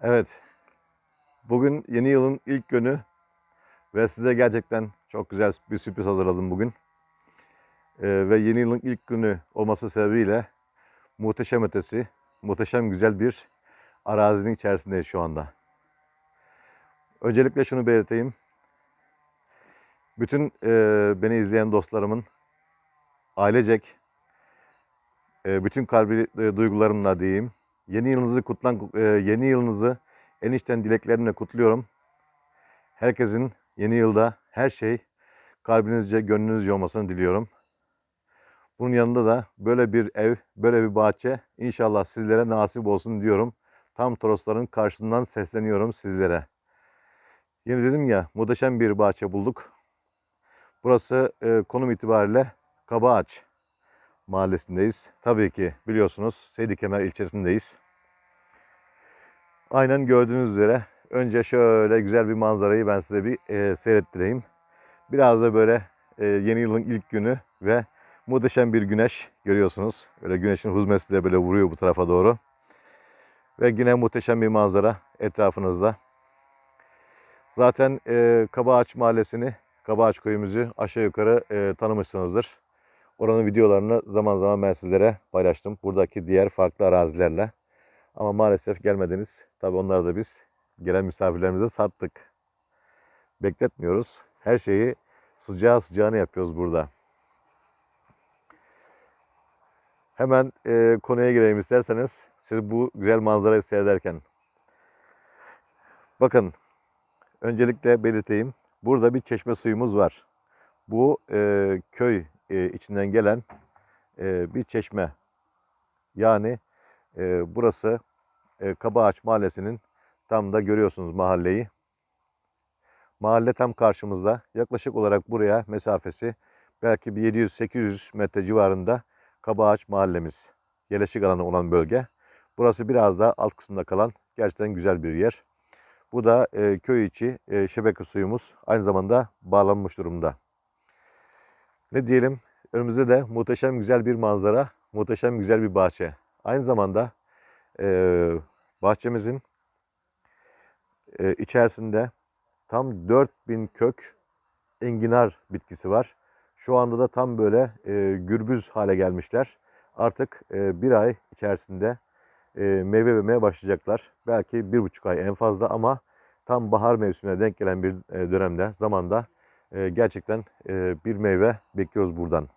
Evet. Bugün yeni yılın ilk günü ve size gerçekten çok güzel bir sürpriz hazırladım bugün. Ee, ve yeni yılın ilk günü olması sebebiyle muhteşem ötesi, muhteşem güzel bir arazinin içerisindeyiz şu anda. Öncelikle şunu belirteyim. Bütün e, beni izleyen dostlarımın ailecek e, bütün kalbi e, duygularımla diyeyim. Yeni yılınızı kutlan e, yeni yılınızı en içten dileklerimle kutluyorum. Herkesin yeni yılda her şey kalbinizce, gönlünüzce olmasını diliyorum. Bunun yanında da böyle bir ev, böyle bir bahçe inşallah sizlere nasip olsun diyorum. Tam Torosların karşısından sesleniyorum sizlere. Yine dedim ya muhteşem bir bahçe bulduk. Burası e, konum itibariyle Kabaağaç mahallesindeyiz. Tabii ki biliyorsunuz Seydikemer ilçesindeyiz. Aynen gördüğünüz üzere önce şöyle güzel bir manzarayı ben size bir e, seyrettireyim. Biraz da böyle e, yeni yılın ilk günü ve muhteşem bir güneş görüyorsunuz. Böyle güneşin huzmesi de böyle vuruyor bu tarafa doğru. Ve yine muhteşem bir manzara etrafınızda. Zaten e, Kabaağaç Mahallesi'ni, Kabaağaç köyümüzü aşağı yukarı e, tanımışsınızdır. Oranın videolarını zaman zaman ben sizlere paylaştım. Buradaki diğer farklı arazilerle. Ama maalesef gelmediniz. Tabii onları da biz gelen misafirlerimize sattık. Bekletmiyoruz. Her şeyi sıcağı sıcağına yapıyoruz burada. Hemen e, konuya gireyim isterseniz. Siz bu güzel manzarayı seyrederken. Bakın, öncelikle belirteyim. Burada bir çeşme suyumuz var. Bu e, köy e, içinden gelen e, bir çeşme. Yani e, burası e, Kabaağaç Mahallesi'nin tam da görüyorsunuz mahalleyi. Mahalle tam karşımızda. Yaklaşık olarak buraya mesafesi belki bir 700-800 metre civarında Kabaağaç mahallemiz. Yerleşik alanı olan bölge. Burası biraz daha alt kısımda kalan gerçekten güzel bir yer. Bu da e, köy içi e, şebeke suyumuz aynı zamanda bağlanmış durumda. Ne diyelim? Önümüzde de muhteşem güzel bir manzara, muhteşem güzel bir bahçe. Aynı zamanda e, bahçemizin e, içerisinde tam 4000 kök enginar bitkisi var. Şu anda da tam böyle e, gürbüz hale gelmişler. Artık e, bir ay içerisinde e, meyve vermeye başlayacaklar. Belki bir buçuk ay en fazla ama tam bahar mevsimine denk gelen bir e, dönemde, zamanda e, gerçekten e, bir meyve bekliyoruz buradan.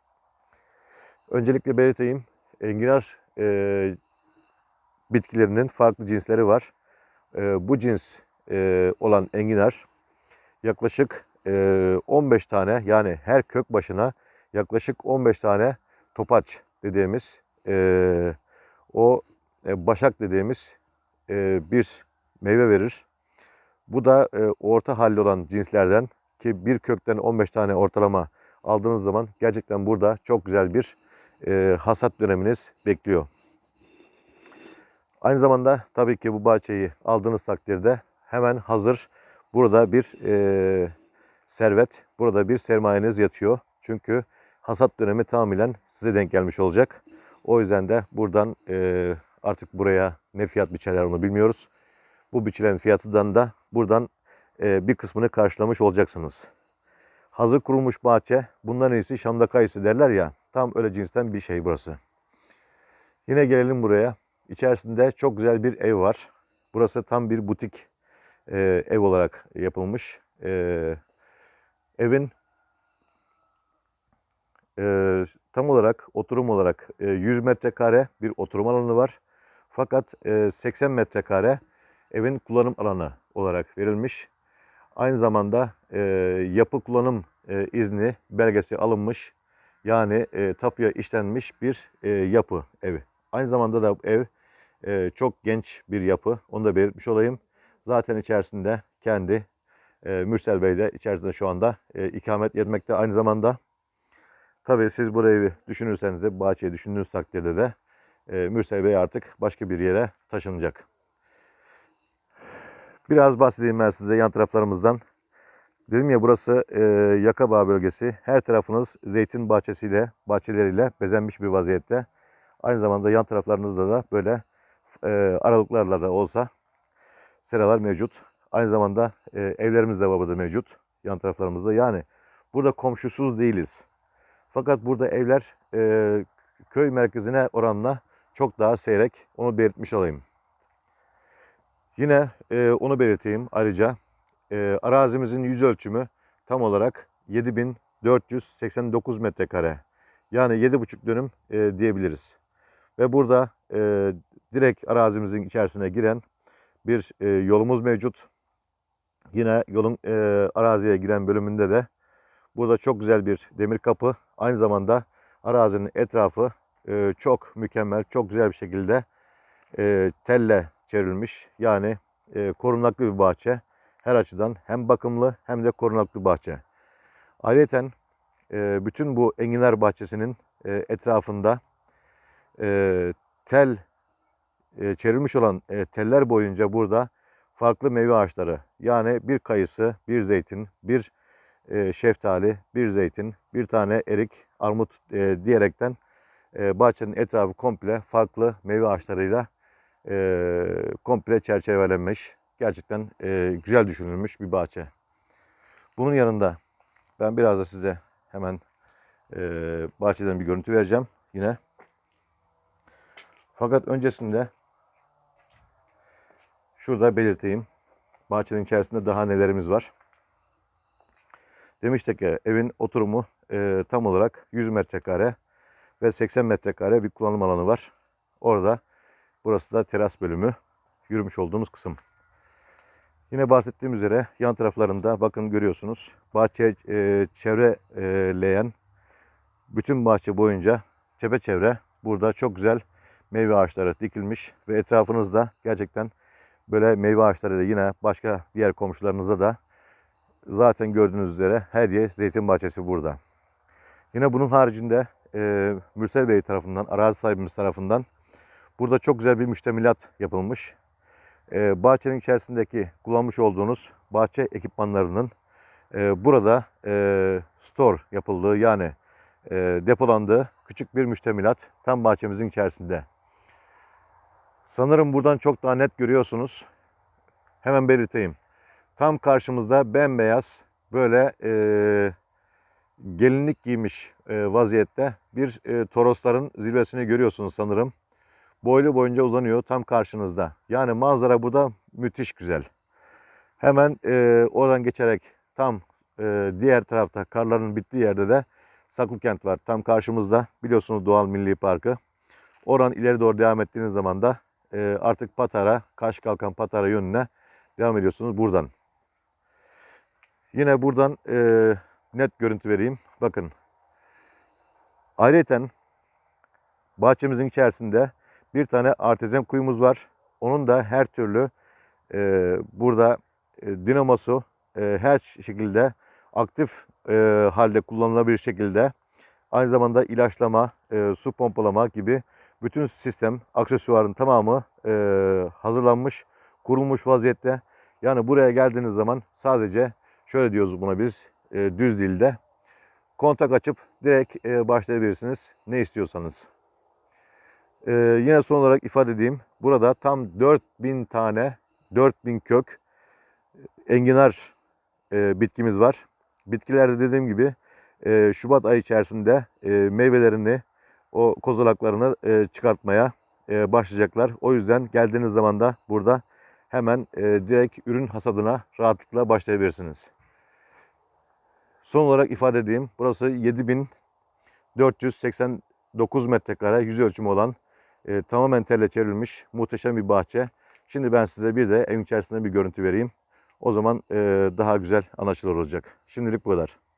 Öncelikle belirteyim, enginar e, bitkilerinin farklı cinsleri var. E, bu cins e, olan enginar yaklaşık e, 15 tane yani her kök başına yaklaşık 15 tane topaç dediğimiz e, o e, başak dediğimiz e, bir meyve verir. Bu da e, orta halli olan cinslerden ki bir kökten 15 tane ortalama aldığınız zaman gerçekten burada çok güzel bir e, hasat döneminiz bekliyor. Aynı zamanda tabii ki bu bahçeyi aldığınız takdirde hemen hazır burada bir e, servet, burada bir sermayeniz yatıyor. Çünkü hasat dönemi tamamen size denk gelmiş olacak. O yüzden de buradan e, artık buraya ne fiyat biçerler onu bilmiyoruz. Bu biçilen fiyatından da buradan bir kısmını karşılamış olacaksınız. Hazır kurulmuş bahçe, bundan iyisi Şam'da kayısı derler ya, tam öyle cinsten bir şey burası. Yine gelelim buraya. İçerisinde çok güzel bir ev var. Burası tam bir butik e, ev olarak yapılmış. E, evin e, tam olarak oturum olarak e, 100 metrekare bir oturum alanı var. Fakat e, 80 metrekare evin kullanım alanı olarak verilmiş. Aynı zamanda e, yapı kullanım e, izni belgesi alınmış. Yani e, tapuya işlenmiş bir e, yapı evi. Aynı zamanda da ev e, çok genç bir yapı. Onu da belirtmiş olayım. Zaten içerisinde kendi e, Mürsel Bey de içerisinde şu anda e, ikamet etmekte. Aynı zamanda tabii siz burayı düşünürseniz de bahçeyi düşündüğünüz takdirde de e, Mürsel Bey artık başka bir yere taşınacak. Biraz bahsedeyim ben size yan taraflarımızdan. Dedim ya burası e, Yakabağ bölgesi. Her tarafınız zeytin bahçesiyle, bahçeleriyle bezenmiş bir vaziyette. Aynı zamanda yan taraflarınızda da böyle e, aralıklarla da olsa seralar mevcut. Aynı zamanda e, evlerimiz de burada mevcut. Yan taraflarımızda. Yani burada komşusuz değiliz. Fakat burada evler e, köy merkezine oranla çok daha seyrek. Onu belirtmiş olayım. Yine e, onu belirteyim ayrıca. E, arazimizin yüz ölçümü tam olarak 7489 metrekare. Yani 7,5 dönüm e, diyebiliriz. Ve burada e, direkt arazimizin içerisine giren bir e, yolumuz mevcut. Yine yolun e, araziye giren bölümünde de burada çok güzel bir demir kapı. Aynı zamanda arazinin etrafı e, çok mükemmel, çok güzel bir şekilde e, telle çevrilmiş. Yani e, korunaklı bir bahçe. Her açıdan hem bakımlı hem de korunaklı bahçe. Ayrıca e, bütün bu enginar bahçesinin e, etrafında e, tel e, çevrilmiş olan e, teller boyunca burada farklı meyve ağaçları yani bir kayısı, bir zeytin, bir e, şeftali, bir zeytin, bir tane erik, armut e, diyerekten e, bahçenin etrafı komple farklı meyve ağaçlarıyla e, komple çerçevelenmiş. Gerçekten e, güzel düşünülmüş bir bahçe. Bunun yanında ben biraz da size hemen e, bahçeden bir görüntü vereceğim yine. Fakat öncesinde şurada belirteyim. Bahçenin içerisinde daha nelerimiz var. Demiştik ki evin oturumu e, tam olarak 100 metrekare ve 80 metrekare bir kullanım alanı var. Orada burası da teras bölümü. Yürümüş olduğumuz kısım. Yine bahsettiğim üzere yan taraflarında bakın görüyorsunuz. Bahçe e, çevreleyen bütün bahçe boyunca çepeçevre burada çok güzel meyve ağaçları dikilmiş ve etrafınızda gerçekten böyle meyve ağaçları da yine başka diğer komşularınıza da zaten gördüğünüz üzere her yer zeytin bahçesi burada. Yine bunun haricinde e, Mürsel Bey tarafından, arazi sahibimiz tarafından burada çok güzel bir müştemilat yapılmış. E, bahçenin içerisindeki kullanmış olduğunuz bahçe ekipmanlarının e, burada e, store yapıldığı yani e, depolandığı küçük bir müştemilat tam bahçemizin içerisinde. Sanırım buradan çok daha net görüyorsunuz. Hemen belirteyim. Tam karşımızda bembeyaz böyle e, gelinlik giymiş e, vaziyette bir e, torosların zirvesini görüyorsunuz sanırım. Boylu boyunca uzanıyor tam karşınızda. Yani manzara burada müthiş güzel. Hemen e, oradan geçerek tam e, diğer tarafta karların bittiği yerde de Saklıkent var. Tam karşımızda biliyorsunuz Doğal Milli Parkı. Oradan ileri doğru devam ettiğiniz zaman da e, artık Patara, Kaş Kalkan Patara yönüne devam ediyorsunuz buradan. Yine buradan e, net görüntü vereyim. Bakın. Ayrıca bahçemizin içerisinde bir tane artezyen kuyumuz var. Onun da her türlü e, burada e, dinamosu e, her şekilde aktif e, halde kullanılabilir şekilde aynı zamanda ilaçlama, e, su pompalama gibi bütün sistem, aksesuarın tamamı e, hazırlanmış, kurulmuş vaziyette. Yani buraya geldiğiniz zaman sadece şöyle diyoruz buna biz e, düz dilde kontak açıp direkt e, başlayabilirsiniz ne istiyorsanız. E, yine son olarak ifade edeyim. Burada tam 4000 tane 4000 kök enginar e, bitkimiz var. Bitkilerde dediğim gibi e, Şubat ayı içerisinde e, meyvelerini, o kozalaklarını e, çıkartmaya e, başlayacaklar. O yüzden geldiğiniz zaman da burada hemen e, direkt ürün hasadına rahatlıkla başlayabilirsiniz. Son olarak ifade edeyim. Burası 7489 metrekare yüz ölçümü olan e, tamamen telle çevrilmiş muhteşem bir bahçe. Şimdi ben size bir de evin içerisinde bir görüntü vereyim. O zaman e, daha güzel anlaşılır olacak. Şimdilik bu kadar.